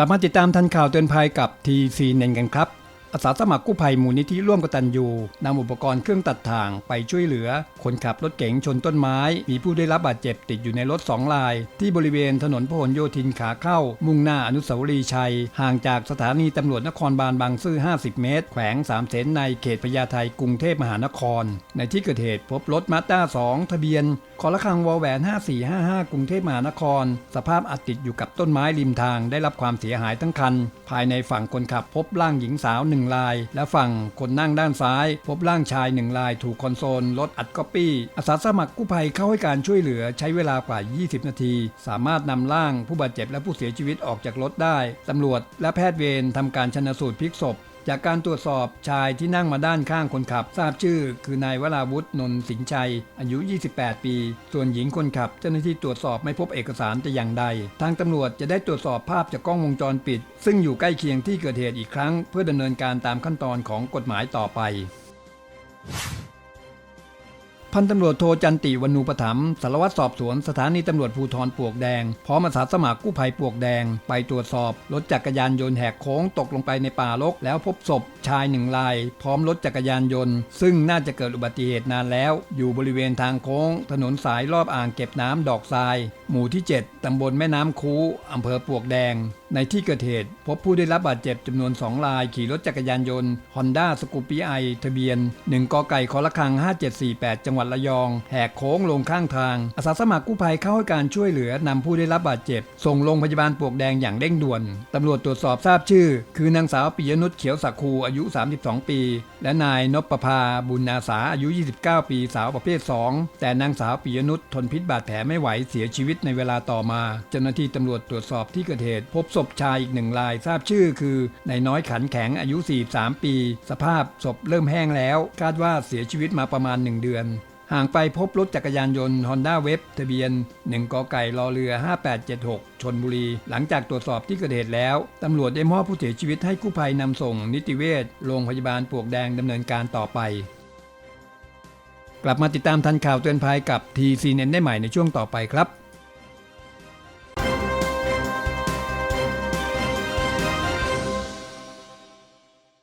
ลับมาติดตามทันข่าวเตือนภัยกับทีซีเนนกันครับ อาสาสมัครกู้ภัยมูลนิธิร่วมกตัญญูนำอุปกรณ์เครื่องตัดทางไปช่วยเหลือ คนขับรถเก๋งชนต้นไม้ มีผู้ได้รับบาดเจ็บติดอยู่ในรถสองราย ที่บริเวณถนนพหลโยธินขาเข้า มุ่งหน้าอนุสาวรีย์ชัย ห่างจากสถานีตำรวจนครบาลบางซื่อ 50 เมตร แขวงสามเสนในเขตพญาไทกรุงเทพมหานคร ในที่เกิดเหตุพบรถมาสด้า2ทะเบียนคอละคังวอแหวน 5455 กรุงเทพมหานคร สภาพอัดติดอยู่กับต้นไม้ริมทางได้รับความเสียหายทั้งคัน ภายในฝั่งคนขับพบร่างหญิงสาวหนึ่งราย และฝั่งคนนั่งด้านซ้าย พบร่างชายหนึ่งราย ถูกคอนโซลรถอัดก๊อปปี้อาสาสมัครกู้ภัยเข้าให้การช่วยเหลือใช้เวลากว่า 20 นาที สามารถนำร่างผู้บาดเจ็บและผู้เสียชีวิตออกจากรถได้ตำรวจและแพทย์เวรทำการชนสูตรพลิกศพ จากการตรวจสอบชายที่นั่งมาด้านข้างคนขับ ทราบชื่อ คือนายวราวุฒินนท์สิงชัย อายุ 28 ปี ส่วนหญิงคนขับ เจ้าหน้าที่ตรวจสอบไม่พบเอกสารแต่อย่างใด ทางตำรวจจะได้ตรวจสอบภาพจากกล้องวงจรปิด ซึ่งอยู่ใกล้เคียงที่เกิดเหตุอีกครั้ง เพื่อดำเนินการตามขั้นตอนของกฎหมายต่อไป พันตำรวจโทจันติวนูปถัมสารวัตรสอบสวนสถานีตำรวจภูธรปวกแดง พร้อมอาสาสมัครกู้ภัยปวกแดง ไปตรวจสอบ รถจักรยานยนต์แหกโค้งตกลงไปในป่ารก แล้วพบศพชายหนึ่งราย พร้อมรถจักรยานยนต์ ซึ่งน่าจะเกิดอุบัติเหตุนานแล้ว อยู่บริเวณทางโค้ง ถนนสายรอบอ่างเก็บน้ำดอกทราย หมู่ที่ 7 ตำบลแม่น้ำคูอำเภอปวกแดง ในที่เกิดเหตุ พบผู้ได้รับบาดเจ็บจำนวน 2 ราย ขี่รถจักรยานยนต์ Honda s c o o p y i ทะเบียน 1กไก่คอละคัง 5748 จังหวัดระยอง แหกโค้งลงข้างทาง อาสาสมัครกู้ภัยเข้าให้การช่วยเหลือนำผู้ได้รับบาดเจ็บ ส่งโรงพยาบาลปวกแดงอย่างเร่งด่วนตำรวจตรวจสอบทราบชื่อ คือนางสาวปิยนุชเขียวสักคูอายุ 32 ปี และนายนพภาบุญนาสาอายุ 29 ปีสาวประเภท 2 แต่นางสาวปิยนุชทนพิษบาดแผลไม่ไหวเสียชีวิตในเวลาต่อมา เจ้าหน้าที่ตำรวจตรวจสอบที่เกิดเหตุ พบศพชายอีกหนึ่งรายทราบชื่อคือนายน้อยขันแข็งอายุ 43 ปี สภาพศพเริ่มแห้งแล้ว คาดว่าเสียชีวิตมาประมาณ 1 เดือนห่างไปพบรถจักรยานยนต์ Honda w e b ทะเบียน 1กไก่รอเรือ 5876 ชนบุรี หลังจากตรวจสอบที่เกิดเหตุแล้ว ตำรวจได้มอบผู้เสียชีวิตให้กู้ภัยนำส่ง นิติเวชโรงพยาบาลปวกแดงดำเนินการต่อไป กลับมาติดตามทันข่าวเตือนภัยกับทีซีเนได้ใหม่ในช่วงต่อไปครับ